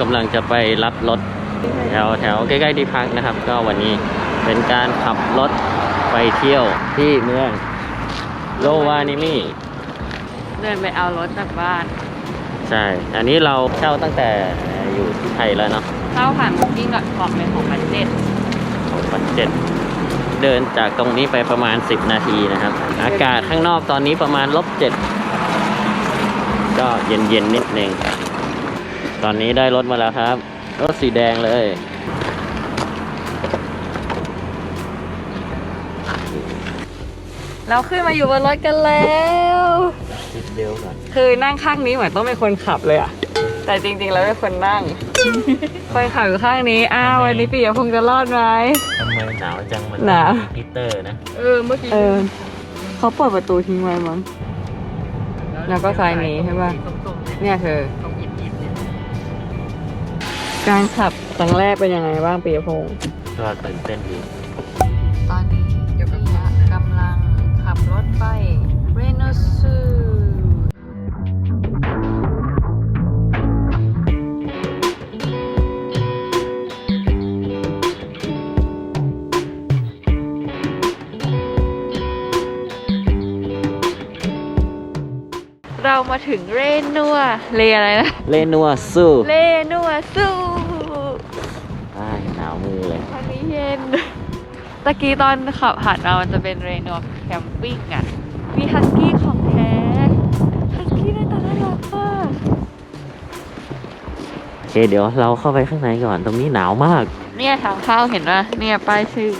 เรากำลังจะไปรับรถแถวแถวใกล้ๆที่พักนะครับ ก็วันนี้เป็นการขับรถไปเที่ยวที่เมืองโลวานิมิเดินไปเอารถจากบ้าน ใช่ อันนี้เราเช่าตั้งแต่อยู่ที่ไทยแล้วเนาะเข้าผ่านบุ๊กิ้งกับคอมเป็นของพันเจ็ดของปันเจ็ดเดินจากตรงนี้ไปประมาณ 10 นาทีนะครับ อากาศข้างนอกตอนนี้ประมาณลบเจ็ดก็เย็นๆนิดนึง ตอนนี้ได้รถมาแล้วครับ รถสีแดงเลย เราขึ้นมาอยู่บนรถกันแล้วติดเบลก่อนคือนั่งข้างนี้เหมือนต้องเป็นคนขับเลยอะแต่จริงๆแล้วเป็นคนนั่ง คนขับอยู่ข้างนี้ อ้าววันนี้ปียพงษ์จะรอดไหมทำไมหนาวจังมันหนาวฮีตเตอร์นะ เออเมื่อกี้เออเขาเปิดประตูทิ้งไว้มั้งแล้วก็ซ้ายนี้ใช่ป่ะเนี่ยเธอ การขับครั้งแรกเป็นยังไงบ้างปียพงศ์ก็ตื่นเต้นดี เรามาถึงเรนัวเลอะไรนะ เลนัวสู้เลนัวซูอ้ายหนาวมือเลยทางนี้เย็น ตะกี้ตอนขับผ่านมามันจะเป็นเรนัวแคมปิ้งอะ มีฮัสกี้ของแท้ฮัสกี้หน้าตาน่ารักมากโอเคเดี๋ยวเราเข้าไปข้างในก่อนตรงนี้หนาวมาก เนี่ยทางเข้าเห็นป่ะเนี่ยป้ายชื่อ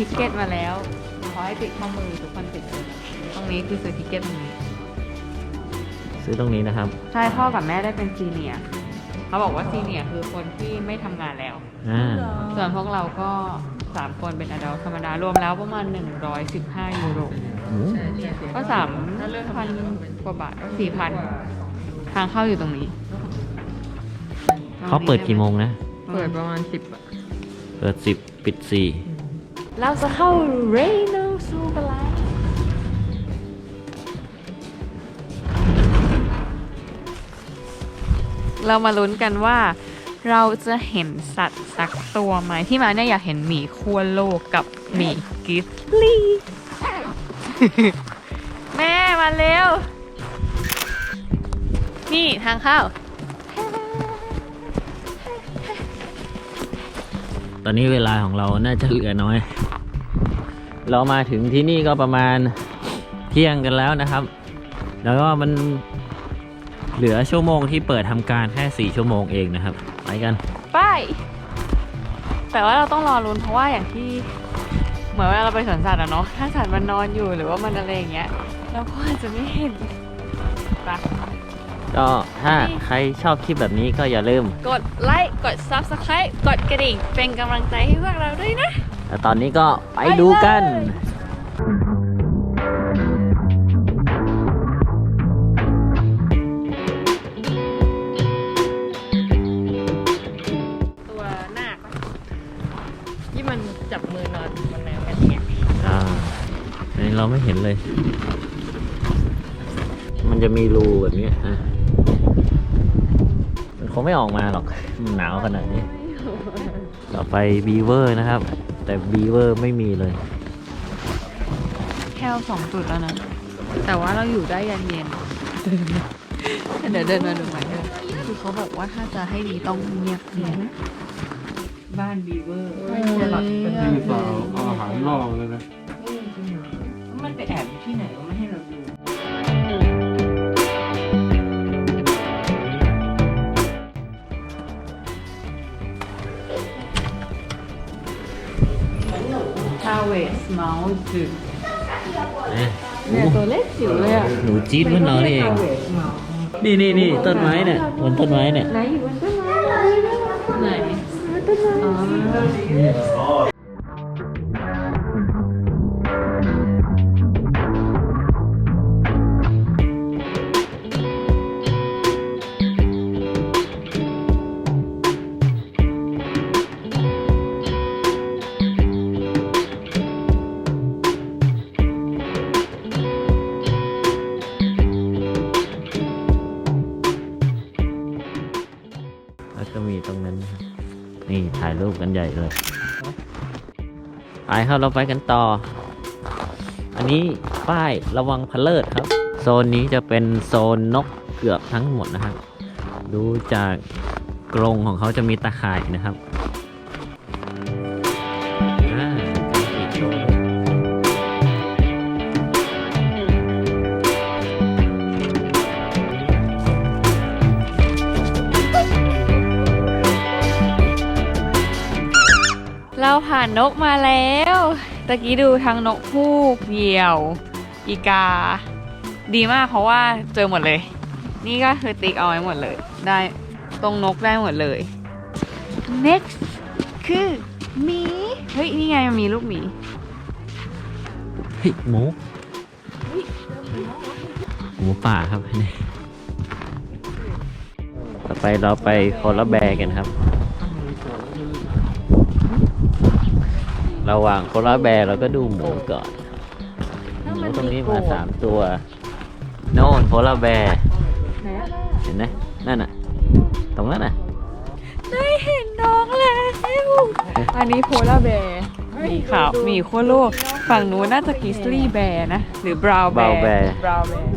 เราได้ทิกเก็ตมาแล้วขอให้ติดข้อมือทุกคนติดเลยตรงนี้คือซื้อทิกเก็ตตรงนี้ซื้อตรงนี้นะครับ ใช่พ่อกับแม่ได้เป็นซีเนียร์เขาบอกว่าซีเนียร์คือคนที่ไม่ทำงานแล้ว อ่าส่วนพวกเราก็ 3 คนเป็นอดัลธรรมดารวมแล้วประมาณ 115 ยูโรอืมก็สามพันกว่าบาทสี่พันทางเข้าอยู่ตรงนี้เขาเปิดกี่โมงนะ เปิดประมาณสิบเปิดสิบปิดสี่ เราจะเข้าเรโนซูกันแล้วเรามาลุ้นกันว่าเราจะเห็นสัตว์สักตัวไหมที่มาเนี่ยอยากเห็นหมีขั้วโลกกับหมีกิฟลี่ แม่มาเร็ว นี่ทางเข้า ตอนนี้เวลาของเราน่าจะเหลือน้อย เรามาถึงที่นี่ก็ประมาณเที่ยงกันแล้วนะครับ แล้วก็มันเหลือชั่วโมงที่เปิดทำการแค่สี่ชั่วโมงเองนะครับ ไปกัน ไป แต่ว่าเราต้องรอลุนเพราะว่าอย่างที่เหมือนเวลาเราไปสวนสัตว์อะเนาะถ้าสัตว์มันนอนอยู่หรือว่ามันอะไรอย่างเงี้ยเราก็อาจจะไม่เห็นไป ก็ถ้าใครชอบคลิปแบบนี้ก็อย่าลืม กดไลค์ กด subscribe กดกระดิ่ง เป็นกำลังใจให้พวกเราด้วยนะแล้วตอนนี้ก็ไปดูกันไปเลยตัวนาคปะที่มันจับมือนอนบนแนวกันเนี่ยอ่าอันนี้เราไม่เห็นเลย มันจะมีรูแบบนี้ฮะ มันคงไม่ออกมาหรอกมันหนาวขนาดนี้ ต่อไปบีเวอร์นะครับ แต่บีเวอร์ไม่มีเลย แค่สองจุดแล้วนะ แต่ว่าเราอยู่ได้ยันเย็น เดี๋ยวเดินมาดูใหม่เถอะคือเขาบอกว่าถ้าจะให้ดีต้องเงียบเงียบบ้านบีเวอร์ไม่ใช่หรอกเป็นนี่เปล่าเอาอาหารล่อเลยนะมันไปแอบอยู่ที่ไหนก็ไม่ให้เราดู ทาเวสเมาส์จุดเนี่ยเนี่ยตัวเล็กจิ๋วเลยอะหนูจี๊ดมันนอนนี่เอง นี่นี่นี่ต้นไม้เนี่ยบนต้นไม้เนี่ย ไหนอยู่บนต้นไม้ไหนต้นไม้อ๋อ รูปกันใหญ่เลยไปครับเราไปกันต่อ อันนี้ป้ายระวังพะเลิดครับ โซนนี้จะเป็นโซนนกเกือบทั้งหมดนะครับ ดูจากกรงของเขาจะมีตาข่ายนะครับ ผ่านนกมาแล้ว ตะกี้ดูทั้งนกฮูกเหยี่ยว อีกา ดีมากเพราะว่าเจอหมดเลย นี่ก็คือติ๊กเอาไว้หมดเลย ได้ตรงนกได้หมดเลย next คือหมีเฮ้ย นี่ไงมันมีลูกหมีเฮ้ยหมูหมูป่าครับนี่ต่อไปเราไปโคลาแบกันครับ ระหว่างโคลาแบร์เราก็ดูหมูก่อนหมูตรงนี้มาสามตัว โน่นโคลาแบร์เห็นไหมนั่นน่ะ ตรงนั้นน่ะ ได้เห็นน้องแล้ว อันนี้โพลาร์แบร์มีขาวมีขั้วโลก ฝั่งนู้นน่าจะกิสลี่แบร์นะ หรือบราวแบร์ Brown bear บราวแบร์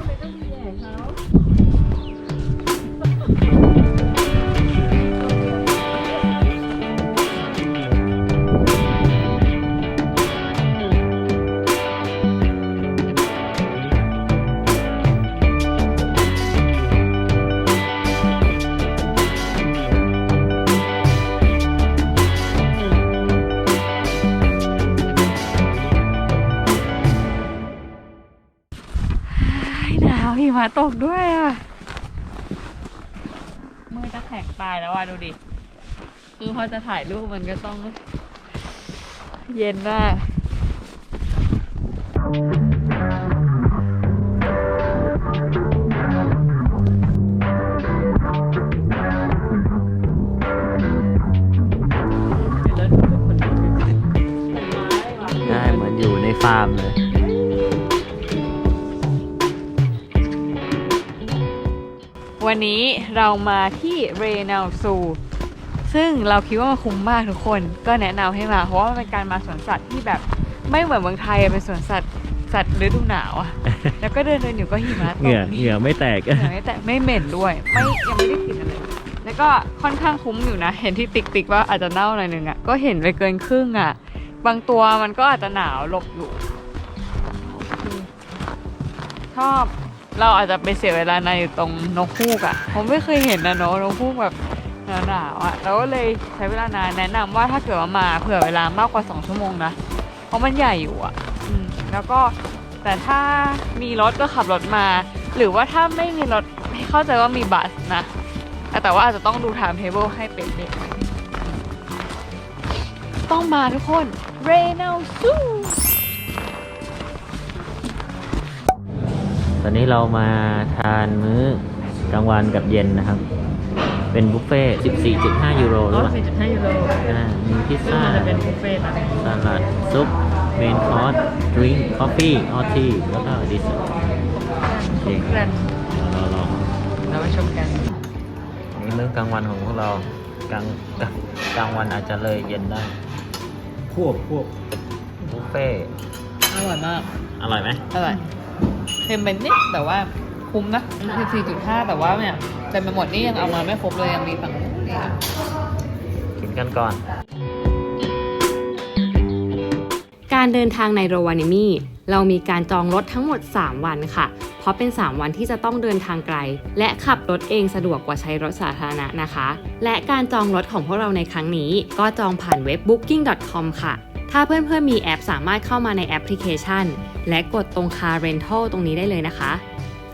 หนาวหิมะตกด้วยอะ มือจะแข็งตายแล้วอะดูดิ คือพอจะถ่ายรูปมันก็ต้อง เย็นมากใช่เหมือนอยู่ในฟาร์มเลย วันนี้เรามาที่เรนัลซูซึ่งเราคิดว่ามันคุ้มมากทุกคนก็แนะนำให้มา เพราะว่ามันเป็นการมาสวนสัตว์ที่แบบไม่เหมือนเมืองไทยอะเป็นสวนสัตว์สัตว์ฤดูหนาวอะ แล้วก็เดินเดินอยู่ก็หิมะตกเหงื่อเหงื่อไม่แตก เหงื่อไม่แต่ไม่เหม็นด้วย ไม่ยังไม่ได้กลิ่นอะไรแล้วก็ค่อนข้างคุ้มอยู่นะ เห็นที่ติ๊กติ๊กว่าอาจจะเน่าหน่อยนึงอะก็เห็นไปเกินครึ่งอะบางตัวมันก็อาจจะหนาวหลบอยู่ชอบ เราอาจจะไปเสียเวลาในอยู่ตรงนกฮูกอะผมไม่เคยเห็นนะเนอะนกฮูกแบบหนาวๆอะเราก็เลยใช้เวลานานแนะนำว่าถ้าเกิดว่ามาเผื่อเวลามากกว่า 2 ชั่วโมงนะ เพราะมันใหญ่อยู่อะอืมแล้วก็แต่ถ้ามีรถก็ขับรถมา หรือว่าถ้าไม่มีรถเข้าใจว่ามีบัสนะ แต่ว่าอาจจะต้องดู time table ให้เป็นเด็กต้องมาทุกคนเรนัลซู ตอนนี้เรามาทานมื้อกลางวันกับเย็นนะครับ เป็นบุฟเฟ่ต์14.5 ยูโรหรือเปล่า4.5ยูโรอ่ามีพิซซ่าบุฟเฟ่ต์นะสลัด ซุป เมนคอร์สดริงก์คอฟฟี่ออทีแล้วก็ดิสเซอร์เด็กกันรอรอเราไปชมกันนี่มื้อกลางวันของพวกเรากลางกลางกลางวันอาจจะเลยเย็นได้ควบควบบุฟเฟ่ต์อร่อยมาก อร่อยไหมอร่อย เค็มไปนิดแต่ว่าคุ้มนะคือ4.5แต่ว่าเนี่ยเต็มไปหมดนี่ยังเอามาไม่ครบเลยยังมีฝั่งนู้นอีกอะกินกันก่อน การเดินทางในโรวานิมีเรามีการจองรถทั้งหมด 3 วันค่ะ เพราะเป็น 3 วันที่จะต้องเดินทางไกล และขับรถเองสะดวกกว่าใช้รถสาธารณะนะคะ และการจองรถของพวกเราในครั้งนี้ ก็จองผ่านเว็บ booking.com ค่ะ ถ้าเพื่อนๆมีแอปสามารถเข้ามาในแอปพลิเคชัน และกดตรง Car Rental ตรงนี้ได้เลยนะคะ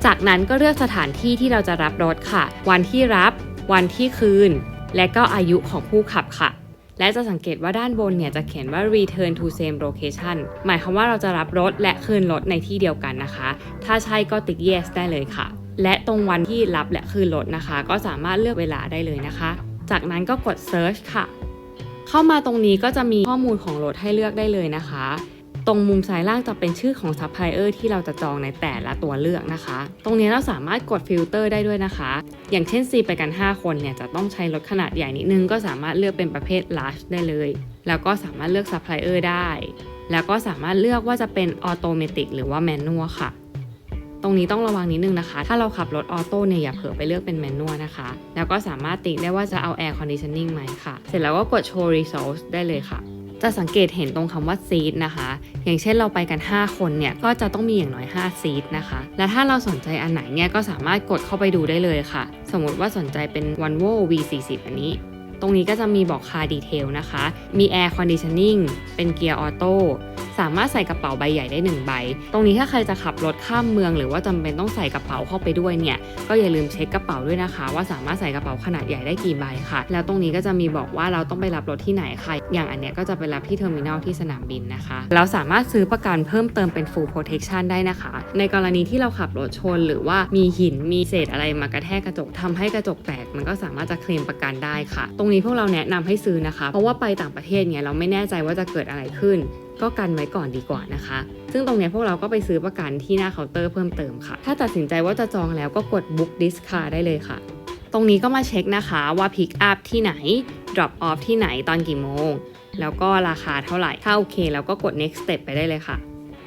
จากนั้นก็เลือกสถานที่ที่เราจะรับรถค่ะ วันที่รับ วันที่คืน และก็อายุของผู้ขับค่ะและจะสังเกตว่าด้านบนเนี่ยจะเขียนว่า return to same location หมายความว่าเราจะรับรถและคืนรถในที่เดียวกันนะคะ ถ้าใช่ก็ติ๊ก yes ได้เลยค่ะ และตรงวันที่รับและคืนรถนะคะ ก็สามารถเลือกเวลาได้เลยนะคะ จากนั้นก็กด search ค่ะ เข้ามาตรงนี้ก็จะมีข้อมูลของรถให้เลือกได้เลยนะคะ ตรงมุมซ้ายล่างจะเป็นชื่อของซัพพลายเออร์ที่เราจะจองในแต่ละตัวเลือกนะคะ ตรงนี้เราสามารถกดฟิลเตอร์ได้ด้วยนะคะ อย่างเช่น C ไปกัน 5 คนเนี่ยจะต้องใช้รถขนาดใหญ่นิดนึงก็สามารถเลือกเป็นประเภท large ได้เลย แล้วก็สามารถเลือกซัพพลายเออร์ได้ แล้วก็สามารถเลือกว่าจะเป็นออโตเมติกหรือว่าแมนนวลค่ะ ตรงนี้ต้องระวังนิดนึงนะคะ ถ้าเราขับรถออโต้เนี่ยอย่าเผลอไปเลือกเป็นแมนนวลนะคะ แล้วก็สามารถติได้ว่าจะเอา Air Conditioning ไหมค่ะ เสร็จแล้วก็กด Show Results ได้เลยค่ะจะสังเกตเห็นตรงคำว่า seat นะคะ อย่างเช่นเราไปกัน 5 คนเนี่ย ก็จะต้องมีอย่างน้อย5 seat นะคะ และถ้าเราสนใจอันไหนเนี่ย ก็สามารถกดเข้าไปดูได้เลยค่ะ สมมติว่าสนใจเป็น Volvo V40 อันนี้ ตรงนี้ก็จะมีบอกคาดีเทลนะคะ มี Air Conditioning เป็นเกียร์ออโต้สามารถใส่กระเป๋าใบใหญ่ได้ 1 ใบ ตรงนี้ถ้าใครจะขับรถข้ามเมือง หรือว่าจำเป็นต้องใส่กระเป๋าเข้าไปด้วยเนี่ย ก็อย่าลืมเช็คกระเป๋าด้วยนะคะ ว่าสามารถใส่กระเป๋าขนาดใหญ่ได้กี่ใบค่ะ แล้วตรงนี้ก็จะมีบอกว่าเราต้องไปรับรถที่ไหนค่ะ อย่างอันเนี้ยก็จะไปรับที่เทอร์มินอลที่สนามบินนะคะ เราสามารถซื้อประกันเพิ่มเติมเป็น full protection ได้นะคะ ในกรณีที่เราขับรถชน หรือว่ามีหินมีเศษอะไรมากระแทกกระจกทำให้กระจกแตก มันก็สามารถจะเคลมประกันได้ค่ะ ตรงงนี้พวกเราแนะนำให้ซื้อนะคะ เพราะว่าไปต่างประเทศเนี่ยเราไม่แน่ใจว่าจะเกิดอะไรขึ้น ก็กันไว้ก่อนดีกว่านะคะ ซึ่งตรงนี้พวกเราก็ไปซื้อประกันที่หน้าเคาน์เตอร์เพิ่มเติมค่ะ ถ้าตัดสินใจว่าจะจองแล้วก็กด book this car ได้เลยค่ะ ตรงนี้ก็มาเช็คนะคะว่า pick up ที่ไหน drop off ที่ไหนตอนกี่โมง แล้วก็ราคาเท่าไหร่ถ้าโอเคแล้วก็กด next step ไปได้เลยค่ะ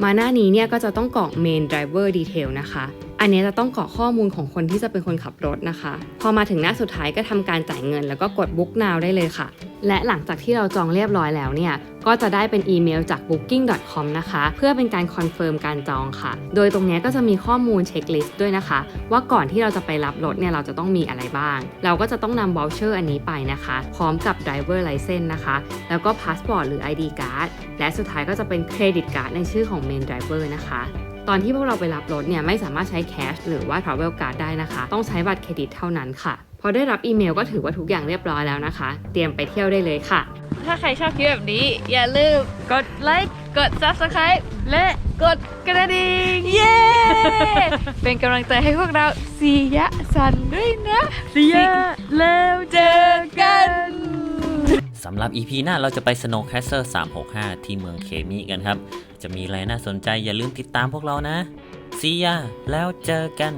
มาหน้านี้เนี่ยก็จะต้องกรอก main driver detail นะคะ อันนี้จะต้องกรอกข้อมูลของคนที่จะเป็นคนขับรถนะคะ พอมาถึงหน้าสุดท้ายก็ทำการจ่ายเงิน แล้วก็กด book now ได้เลยค่ะ และหลังจากที่เราจองเรียบร้อยแล้วเนี่ยก็จะได้เป็นอีเมลจาก booking.com นะคะ เพื่อเป็นการคอนเฟิร์มการจองค่ะ โดยตรงนี้ก็จะมีข้อมูลเช็คลิสต์ด้วยนะคะ ว่าก่อนที่เราจะไปรับรถเนี่ยเราจะต้องมีอะไรบ้าง เราก็จะต้องนำ voucher อันนี้ไปนะคะ พร้อมกับ driver license นะคะ แล้วก็ passport หรือ ID card และสุดท้ายก็จะเป็นเครดิตการ์ดในชื่อของ main driver นะคะ ตอนที่พวกเราไปรับรถเนี่ยไม่สามารถใช้แคชหรือว่า travel card ได้นะคะ ต้องใช้บัตรเครดิตเท่านั้นค่ะ พอได้รับอีเมลก็ถือว่าทุกอย่างเรียบร้อยแล้วนะคะ เตรียมไปเที่ยวได้เลยค่ะ ถ้าใครชอบคลิปแบบนี้ อย่าลืมกดไลค์กด subscribe และกดกระดิ่ง เย้ เป็นกำลังใจให้พวกเราสียะสันด้วยนะสียะแล้วเจอกัน สำหรับ EP หน้าเราจะไป Snow Castle 365 ที่เมืองเคมิกันครับ จะมีอะไรน่าสนใจอย่าลืมติดตามพวกเรานะซียาแล้วเจอกัน